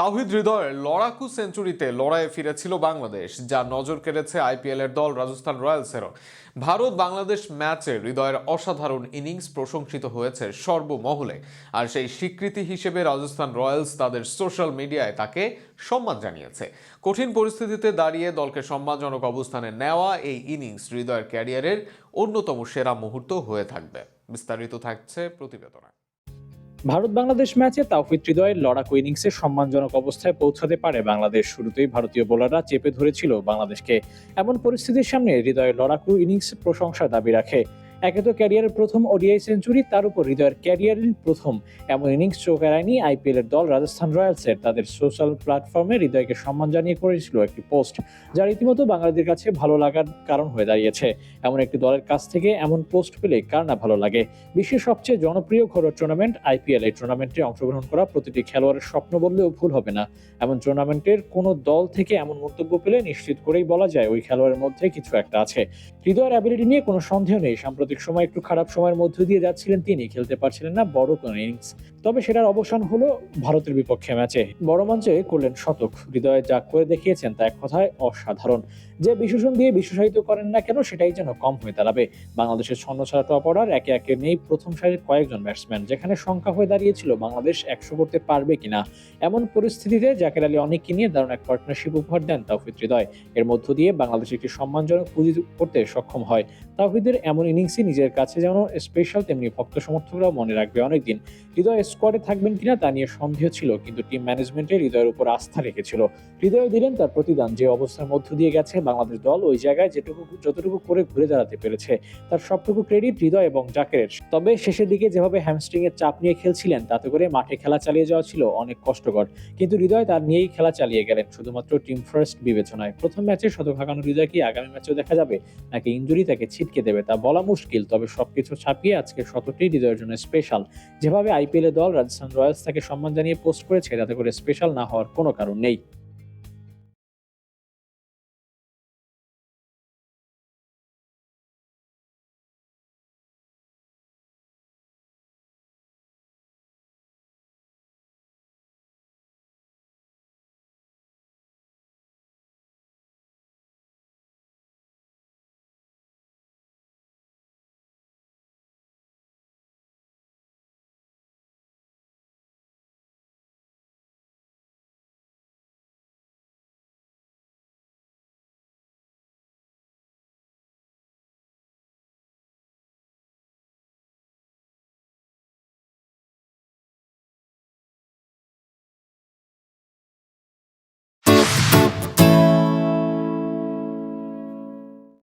তাহিদ হৃদয়ের লড়াকু সেঞ্চুরিতে লড়াইয়ে ফিরেছিল বাংলাদেশ, যা নজর কেড়েছে আইপিএল এর দল রাজস্থান রয়্যালসেরও। ভারত বাংলাদেশ ম্যাচে হৃদয়ের অসাধারণ ইনিংস প্রশংসিত হয়েছে সর্বমহলে, আর সেই স্বীকৃতি হিসেবে রাজস্থান রয়্যালস তাদের সোশ্যাল মিডিয়ায় তাকে সম্মান জানিয়েছে। কঠিন পরিস্থিতিতে দাঁড়িয়ে দলকে সম্মানজনক অবস্থানে নেওয়া এই ইনিংস হৃদয়ের ক্যারিয়ারের অন্যতম সেরা মুহূর্ত হয়ে থাকবে। বিস্তারিত থাকছে প্রতিবেদনায় ভারত বাংলাদেশ ম্যাচে তাওফিদ হৃদয়ের লড়াকু ইনিংসে সম্মানজনক অবস্থায় পৌঁছাতে পারে বাংলাদেশ। শুরুতেই ভারতীয় বোলাররা চেপে ধরেছিল বাংলাদেশকে। এমন পরিস্থিতির সামনে হৃদয়ের লড়াকু ইনিংস প্রশংসা দাবি রাখে। একে তো ক্যারিয়ারের প্রথম ওডিআই সেঞ্চুরি তার উপর হৃদয়ের ক্যারিয়ারের প্রথম। এমন ইনিংস চোখ এড়ায়নি আইপিএল এর দল রাজস্থান রয়্যালসের তাদের সোশ্যাল প্ল্যাটফর্মে হৃদয়কে সম্মান জানিয়ে করেছিল একটি পোস্ট যা রীতিমতো বাঙালিদের কাছে ভালো লাগার কারণ হয়ে দাঁড়িয়েছে। এমন একটি দলের কাছ থেকে এমন পোস্ট পেলে কার না ভালো লাগে? বিশ্বের সবচেয়ে জনপ্রিয় ঘরোয়া টুর্নামেন্ট আইপিএল এই টুর্নামেন্টে অংশগ্রহণ করা প্রতিটি খেলোয়াড়ের স্বপ্ন বললেও ভুল হবে না। এমন টুর্নামেন্টের কোনো দল থেকে এমন মন্তব্য পেলে নিশ্চিত করেই বলা যায় ওই খেলোয়াড়ের মধ্যে কিছু একটা আছে। হৃদয়ের অ্যাবিলিটি নিয়ে কোনো সন্দেহ নেই, সাম্প্রতিক সময় একটু খারাপ সময়ের মধ্য দিয়ে যাচ্ছিলেন তিনি, খেলতে পারছিলেন না বড় কোনো ইনিংস তবে সেটার অবসান হলো ভারতের বিপক্ষে ম্যাচে। বড় মঞ্চে করলেন শতক। হৃদয়ে যা করে দেখিয়েছেন তা এক কথায় অসাধারণ। যে বিশেষণ দিয়ে বিশেষায়িত করেন না কেন, সেটাই যেন কম হয়ে দাঁড়াবে। বাংলাদেশের ছন্ন ছাড়া টপ অর্ডার একে একে নেই প্রথম সারির কয়েকজন ব্যাটসম্যান যেখানে সংখ্যা হয়ে দাঁড়িয়েছিল বাংলাদেশ একশো করতে পারবে কিনা। এমন পরিস্থিতিতে জাকের আলী অনেককে নিয়ে দারুণ এক পার্টনারশিপ উপহার দেন তাওফিদ হৃদয়। এর মধ্য দিয়ে বাংলাদেশ একটি সম্মানজনক পুঁজি করতে সক্ষম হয়। তাওহিদের এমন ইনিংসই নিজের কাছে যেন স্পেশাল তেমনি ভক্ত সমর্থকরাও মনে রাখবে অনেকদিন। হৃদয় স্কোয়াডে থাকবেন কিনা তা নিয়ে সন্দেহ ছিল, কিন্তু টিম ম্যানেজমেন্টের হৃদয়ের উপর আস্থা রেখেছিল। হৃদয় দিলেন তার প্রতিদান, যে অবস্থার মধ্য দিয়ে গেছে, বাংলাদেশ দল ওই জায়গায় যেটুকু, যতটুকু করে ঘুরে দাঁড়াতে পেরেছে। তার সবটুকু ক্রেডিট হৃদয় এবং জাকেরের তবে শেষের দিকে যেভাবে হ্যামস্ট্রিং এর চাপ নিয়ে খেলছিলেন, তাতে করে মাঠে খেলা চালিয়ে যাওয়া ছিল অনেক কষ্টকর। কিন্তু হৃদয় তার নিয়েই খেলা চালিয়ে গেলেন, শুধুমাত্র টিম ফার্স্ট বিবেচনায়। প্রথম ম্যাচে শতক হাঁকানো হৃদয় কি আগামী ম্যাচেও দেখা যাবে? নাকি ইঞ্জুরি তাকে ছিটকে দেবে? তা বলা মুশকিল। তবে সবকিছু ছাপিয়ে আজকে শতটি হৃদয়ের জন্য স্পেশাল যেভাবে আইপিএল এর দল রাজস্থান রয়্যালস তাকে সম্মান জানিয়ে পোস্ট করেছে, তাতে করে স্পেশাল না হওয়ার কোনো কারণ নেই।